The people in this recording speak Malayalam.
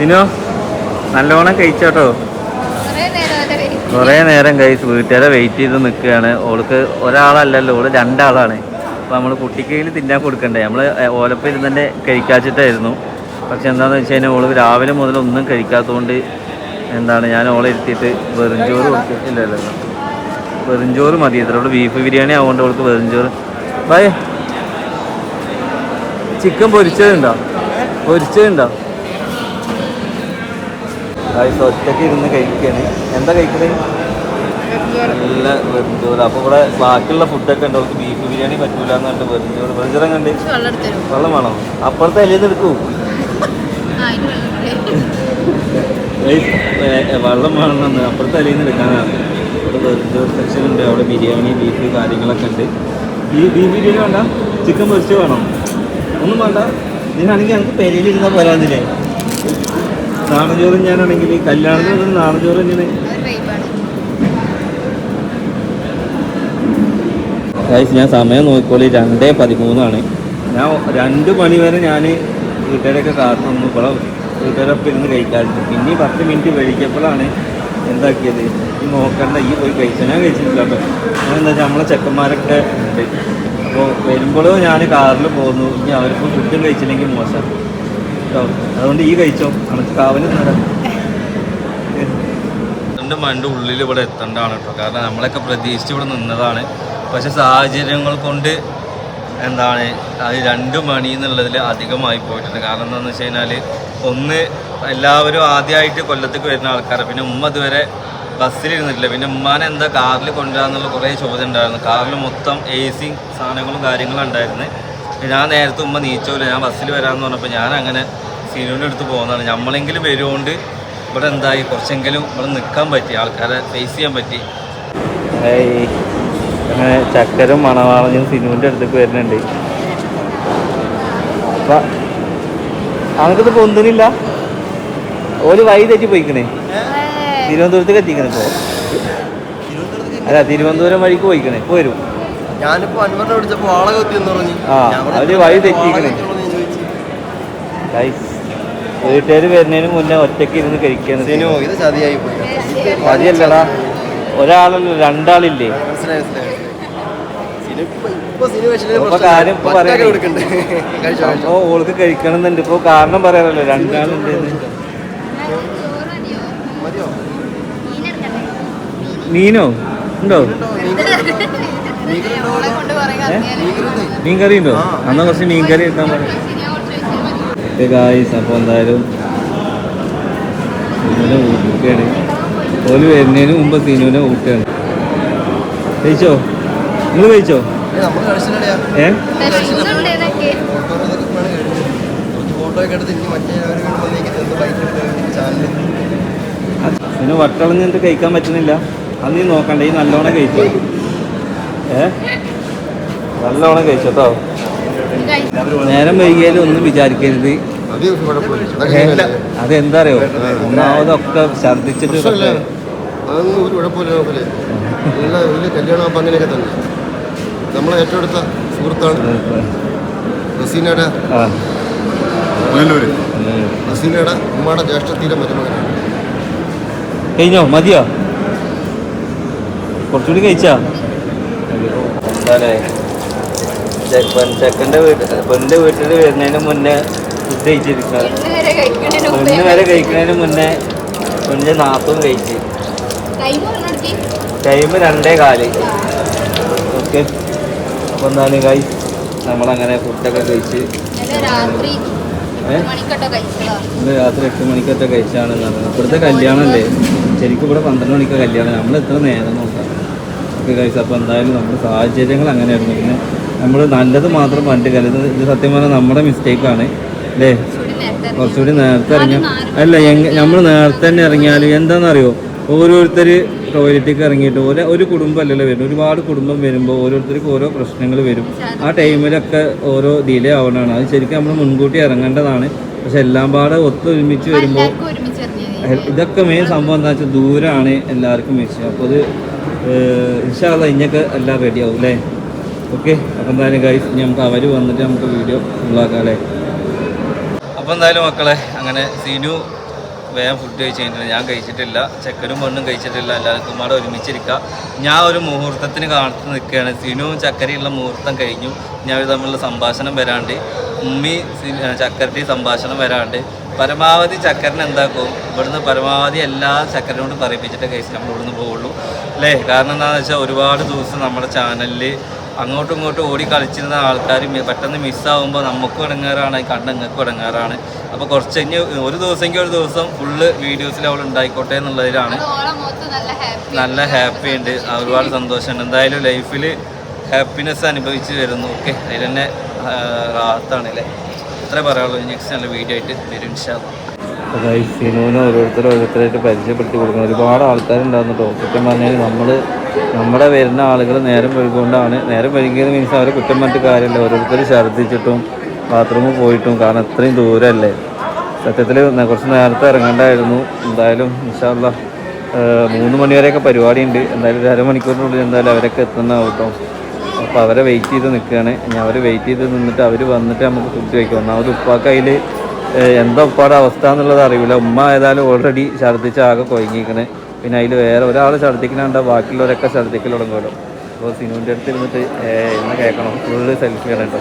സിനോ നല്ലോണം കഴിച്ചോട്ടോ. കുറേ നേരം കഴിച്ച് വീട്ടുകാരെ വെയിറ്റ് ചെയ്ത് നിൽക്കുകയാണ് ഓൾക്ക് ഒരാളല്ലല്ലോ ഓൾ രണ്ടാളാണ്. അപ്പോൾ നമ്മൾ കുട്ടിക്കയിൽ തിന്നാൻ കൊടുക്കണ്ടേ? നമ്മൾ ഓലപ്പം ഇരുന്ന് തന്നെ കഴിക്കാച്ചിട്ടായിരുന്നു. പക്ഷെ എന്താണെന്ന് വെച്ച് കഴിഞ്ഞാൽ ഓൾ രാവിലെ മുതൽ ഒന്നും കഴിക്കാത്തതുകൊണ്ട് എന്താണ് ഞാൻ ഓളെ ഇരുത്തിയിട്ട് വെറുംചോറ് കൊടുത്തിട്ടില്ലല്ലോ വെറുംചോറ് മതി. ഇത്ര ബീഫ് ബിരിയാണി ആവുകൊണ്ട് ഓൾക്ക് വെറുംചോറ് ബൈ. ചിക്കൻ പൊരിച്ചതുണ്ടോ? പൊരിച്ചതുണ്ടോ? ഗായ്സ് ഒറ്റയ്ക്ക് ഇരുന്ന് കഴിക്കുകയാണ്. എന്താ കഴിക്കുന്നത് നല്ല വെറുംചോറ് അപ്പോൾ ഇവിടെ ബാക്കിയുള്ള ഫുഡൊക്കെ ഉണ്ട്. അവർക്ക് ബീഫ് ബിരിയാണി പറ്റൂല എന്ന് പറഞ്ഞിട്ട് വെറുംചോറ് വെറുംചോറ് കണ്ട് വെള്ളം വേണം? അപ്പുറത്തെ അല്ലേന്ന് എടുക്കൂ. വെള്ളം വേണമെന്ന് അപ്പുറത്തെ അല്ലേന്ന് എടുക്കാനാണ് ഇവിടെ വെറുംചോറ് സെക്ഷൻ ഉണ്ട്. അവിടെ ബിരിയാണി ബീഫ് കാര്യങ്ങളൊക്കെ ഉണ്ട്. ഈ ബീഫ് ബിരിയാണി വേണ്ട. ചിക്കൻ പൊരിച്ച് വേണം. ഒന്നും വേണ്ട. ഇതിനാണെങ്കിൽ ഞങ്ങൾക്ക് പെരയിലിരുന്ന പോരാതില്ലേ? നാടൻചോറും ഞാനാണെങ്കിൽ കല്യാണത്തിന് നാടൻചോറ് ഗൈസ് ഞാൻ സമയം നോക്കിക്കോളി. രണ്ടേ പതിമൂന്നാണ്. ഞാൻ രണ്ട് മണി വരെ ഞാൻ വീട്ടുകാരൊക്കെ കാത്തുനിന്നു. ഇപ്പോൾ വീട്ടുകാരൊപ്പം ഇരുന്ന് കഴിക്കാറുണ്ട്. പിന്നെ ഈ പത്ത് മിനിറ്റ് കഴിക്കപ്പോഴാണ് എന്താക്കിയത്? ഈ നോക്കണ്ട ഈ പോയി കഴിച്ചു ഞാൻ കഴിച്ചിട്ടില്ല അപ്പം ഞാൻ എന്താ വെച്ചാൽ നമ്മളെ ചെക്കന്മാരൊക്കെ ഉണ്ട്. അപ്പോൾ വരുമ്പോഴും ഞാൻ കാറിൽ പോകുന്നു. ഇനി അവർക്കും ഫുഡും കഴിച്ചില്ലെങ്കിൽ മോശം. അതുകൊണ്ട് ഈ കഴിച്ചോ. അനക്ക് കാവൽ എന്റെ മണ്ട് ഉള്ളിൽ ഇവിടെ എത്തേണ്ടതാണ് കേട്ടോ. കാരണം നമ്മളൊക്കെ പ്രതീക്ഷിച്ച് ഇവിടെ നിന്നതാണ്. പക്ഷെ സാഹചര്യങ്ങൾ കൊണ്ട് എന്താണ് അത് രണ്ട് മണി എന്നുള്ളതിൽ അധികമായി പോയിട്ടുണ്ട്. കാരണം എന്താണെന്ന് വെച്ച് കഴിഞ്ഞാൽ ഒന്ന് എല്ലാവരും ആദ്യമായിട്ട് കൊല്ലത്തേക്ക് വരുന്ന ആൾക്കാർ പിന്നെ ഉമ്മ ഇതുവരെ ബസ്സിലിരുന്നിട്ടില്ല. പിന്നെ ഉമ്മാനെ എന്താ കാറിൽ കൊണ്ടുവരാന്നുള്ള കുറേ ചോദ്യം ഉണ്ടായിരുന്നു. കാറിൽ മൊത്തം എ സി സാധനങ്ങളും കാര്യങ്ങളും ഉണ്ടായിരുന്നു. ഞാൻ നേരത്തെ ഉമ്മ നീച്ചോല്ല ഞാൻ ബസ്സിൽ വരാമെന്ന് പറഞ്ഞപ്പോൾ ഞാൻ അങ്ങനെ സീനുവിന്റെ അടുത്ത് പോകുന്നതാണ് നമ്മളെങ്കിലും വരുകൊണ്ട് ഇവിടെ എന്തായി? കുറച്ചെങ്കിലും ഇവിടെ നിൽക്കാൻ പറ്റി ആൾക്കാരെ ഫേസ് ചെയ്യാൻ പറ്റി. അങ്ങനെ ചക്കരും മണവാളഞ്ഞും സിനുവിന്റെ അടുത്തേക്ക് വരുന്നുണ്ട്. അവനക്കത് പൊന്തുന്നില്ല ഒരു വഴി തെറ്റി പോയിക്കണേ. തിരുവനന്തപുരത്തേക്ക് എത്തിക്കണേ ഇപ്പോൾ അല്ല തിരുവനന്തപുരം വഴിക്ക് പോയിക്കണേ വരും. ഞാനിപ്പോ അൻവറിനെ വിളിച്ചപ്പോ ആളെ കത്തിയെന്ന് പറഞ്ഞു. അവർ വഴി തെറ്റിക്കണേ. വീട്ടുകാർ വരുന്നതിന് മുന്നേ ഒറ്റയ്ക്ക് ഇരുന്ന് കഴിക്കാന്ന് സിനു ഇത് ചതിയായി പോയി. മതിയല്ലടാ ഒരാളല്ലോ രണ്ടാളില്ലേ? അപ്പൊ ഓൾക്ക് കഴിക്കണം എന്നുണ്ട് ഇപ്പൊ കാരണം പറയാനല്ലോ രണ്ടാളുണ്ട് മതിയോ? മീനോ? ഉണ്ടോ? ഓളെ കൊണ്ട് പറയാൻ ഭീകരത. മീൻ കറി ഉണ്ടോ അന്നാ കുറച്ച് മീൻ കറി ഇട്ടാൽ മതി ഗായ്സ് അപ്പോൾ എന്തായാലും സിനുവിനെ ഊട്ടുകയാണ് ഓൽ വരുന്നതിന് മുമ്പ് സിനുവിനെ ഊട്ടുകയാണ് കഴിച്ചോ? നിങ്ങൾ കഴിച്ചോ? ഏ, പിന്നെ വട്ടളഞ്ഞിട്ട് കഴിക്കാൻ പറ്റുന്നില്ല. അത് നീ നോക്കണ്ട ഈ നല്ലോണം കഴിച്ചോ? നല്ലോണം കഴിച്ചോ നേരം വൈകിയാലും ഒന്നും വിചാരിക്കരുത്. അതെന്താറിയോ? അതെന്താ അറിയോ ഒന്നാമതൊക്കെ ഛർദിച്ചിട്ട് പ്രശ്നമല്ലേ അതൊന്നും ഒരു കുഴപ്പമില്ല കുഴപ്പമില്ല നല്ല വലിയ കല്യാണം അപ്പം അങ്ങനെയൊക്കെ തന്നെ. നമ്മളെ ഏറ്റവും അടുത്ത സുഹൃത്താണ് റസീനയുടെ ആ. പുനലൂര് ഉം. റസീനയുടെ ഉമ്മയുടെ ജ്യേഷ്ഠത്തിന്റെ മരുമകനാണ്. കഴിഞ്ഞോ? മതിയോ? കുറച്ചുകൂടി കഴിച്ചാ? ചെക്കന്റെ വീട്ടിൽ പെണ്ണിന്റെ വീട്ടിൽ വരുന്നതിന് മുന്നേ ഫുഡ് കഴിച്ചിരിക്കുന്നത് പെണ്ണ് വരെ കഴിക്കുന്നതിന് മുന്നേ പെണ്ണിന്റെ നാപ്പും കഴിച്ച്. ടൈം രണ്ടേ കാൽ. ഓക്കെ. അപ്പോൾ എന്താണ് കൈ നമ്മളങ്ങനെ ഫുഡൊക്കെ കഴിച്ച്. ഇന്ന് രാത്രി എട്ട് മണിക്കൊക്കെ കഴിച്ചാണ് ഇവിടുത്തെ ഇവിടുത്തെ കല്യാണമല്ലേ ശരിക്കും ഇവിടെ പന്ത്രണ്ട് മണിക്ക് കല്യാണം. നമ്മൾ എത്ര നേരം നോക്കാം ഒക്കെ കഴിച്ചു അപ്പോൾ എന്തായാലും നമ്മുടെ സാഹചര്യങ്ങൾ അങ്ങനെയായിരുന്നു. പിന്നെ നമ്മൾ നല്ലത് മാത്രം പറഞ്ഞിട്ട് കാര്യം ഇത് സത്യം പറഞ്ഞാൽ നമ്മുടെ മിസ്റ്റേക്കാണ് അല്ലേ കുറച്ചുകൂടി നേരത്തെ ഇറങ്ങിയാൽ അല്ല നമ്മൾ നേരത്തെ തന്നെ ഇറങ്ങിയാൽ എന്താണെന്നറിയോ ഓരോരുത്തർ ടോയ്ലറ്റിലേക്ക് ഇറങ്ങിയിട്ട് ഓരോ ഒരു കുടുംബം അല്ലല്ലോ വരുന്നത്. ഒരുപാട് കുടുംബം വരുമ്പോൾ ഓരോരുത്തർക്ക് ഓരോ പ്രശ്നങ്ങൾ വരും. ആ ടൈമിലൊക്കെ ഓരോ ഡിലേ ആവണതാണ്. അത് ശരിക്കും നമ്മൾ മുൻകൂട്ടി ഇറങ്ങേണ്ടതാണ്. പക്ഷെ എല്ലാം പാടെ ഒത്തൊരുമിച്ച് വരുമ്പോൾ ഇതൊക്കെ മെയിൻ സംഭവം എന്താ വെച്ചാൽ ദൂരമാണ് എല്ലാവർക്കും വിഷയം അപ്പോൾ അത് ഇൻഷാല്ല ഇഞ്ഞൊക്കെ എല്ലാം റെഡി ആവും അല്ലേ ഓക്കെ അപ്പോൾ എന്തായാലും ഗൈസ് നമുക്ക് അവർ വന്നിട്ട് നമുക്ക് വീഡിയോ ഫുള്ളാക്കാം അല്ലേ അപ്പോൾ എന്തായാലും മക്കളെ അങ്ങനെ സീനു വേഗം ഫുഡ് കഴിച്ച് കഴിഞ്ഞിട്ട് ഞാൻ കഴിച്ചിട്ടില്ല ചെക്കനും പെണ്ണും കഴിച്ചിട്ടില്ല എല്ലാവർക്കും കൂടെ ഒരുമിച്ചിരിക്കുക ഞാൻ ഒരു മുഹൂർത്തത്തിന് കാണിച്ച് നിൽക്കുകയാണ് സിനുവും ചക്കരയുള്ള മുഹൂർത്തം കഴിഞ്ഞു. ഞാൻ തമ്മിലുള്ള സംഭാഷണം വരാണ്ട്. ഉമ്മി ചക്കരയുടെയും സംഭാഷണം വരാണ്ട്. പരമാവധി ചക്കരനെ എന്താക്കും? ഇവിടുന്ന് പരമാവധി എല്ലാ ചക്കരനോട് പറയിപ്പിച്ചിട്ട് കേസ് നമ്മൾ ഇവിടുന്ന് പോവുള്ളൂ. അല്ലേ? കാരണം എന്താണെന്ന് വെച്ചാൽ ഒരുപാട് ദിവസം നമ്മുടെ ചാനലിൽ അങ്ങോട്ടും ഇങ്ങോട്ടും ഓടി കളിച്ചിരുന്ന ആൾക്കാർ പെട്ടെന്ന് മിസ്സാവുമ്പോൾ നമുക്കും ഇടങ്ങാറാണ് കണ്ട നിങ്ങൾക്കും ഇടങ്ങാറാണ്. അപ്പോൾ കുറച്ച് കഴിഞ്ഞ് ഒരു ദിവസമെങ്കിൽ ഒരു ദിവസം ഫുള്ള് വീഡിയോസിൽ അവൾ ഉണ്ടായിക്കോട്ടെ എന്നുള്ളതിലാണ്. നല്ല ഹാപ്പി ഉണ്ട്. ഒരുപാട് സന്തോഷമുണ്ട്. എന്തായാലും ലൈഫിൽ ഹാപ്പിനെസ് അനുഭവിച്ച് വരുന്നു. ഓക്കെ അതിൽ തന്നെ റാത്താണ് അല്ലേ? ഇത്രേ പറയുള്ളൂ നെക്സ്റ്റ് നല്ല വീഡിയോ ആയിട്ട് വരും സിനുവിനെ ഓരോരുത്തർ ഓരോരുത്തരായിട്ട് പരിചയപ്പെടുത്തി കൊടുക്കണം. ഒരുപാട് ആൾക്കാരുണ്ടാകുന്നു കേട്ടോ. കുറ്റം പറഞ്ഞാൽ നമ്മൾ നമ്മുടെ വരുന്ന ആളുകൾ നേരം വൈകൊണ്ടാണ് നേരം വൈകിയത് മീൻസ് അവരെ കുറ്റം പറഞ്ഞിട്ട് കാര്യമില്ല. ഓരോരുത്തർ ഛർദ്ദിച്ചിട്ടും ബാത്റൂമിൽ പോയിട്ടും. കാരണം അത്രയും ദൂരമല്ലേ സത്യത്തിൽ കുറച്ച് നേരത്തെ ഇറങ്ങേണ്ടായിരുന്നു. എന്തായാലും ഇൻഷാല്ല മൂന്ന് മണിവരെയൊക്കെ പരിപാടിയുണ്ട്. എന്തായാലും ഒരു അരമണിക്കൂറിനുള്ളിൽ എന്തായാലും അവരൊക്കെ എത്തുന്നതാവും കേട്ടോ. അപ്പോൾ അവരെ വെയിറ്റ് ചെയ്ത് നിൽക്കുകയാണ് ഞാൻ അവർ വെയിറ്റ് ചെയ്ത് നിന്നിട്ട് അവർ വന്നിട്ട് നമുക്ക് ഫുഡ് കഴിക്കാം. ഒന്നാമത് ഉപ്പാക്ക് അതിൽ എന്താ ഉപ്പാടെ അവസ്ഥ എന്നുള്ളത് അറിയില്ല. ഉമ്മ ഏതായാലും ഓൾറെഡി ഛർദ്ദിച്ച് ആകെ കുഴങ്ങിക്കണ് പിന്നെ അതിൽ വേറെ ഒരാൾ ഛർദ്ദിക്കണുണ്ട് ബാക്കിയുള്ളവരൊക്കെ ഛർദ്ദിക്കൽ തുടങ്ങുമല്ലോ അപ്പോൾ സിനുവിന്റെ അടുത്ത് ഇരുന്നിട്ട് എന്നെ കേൾക്കണം? ഫുള്ള് സെൽഫിയാണ് കേട്ടോ.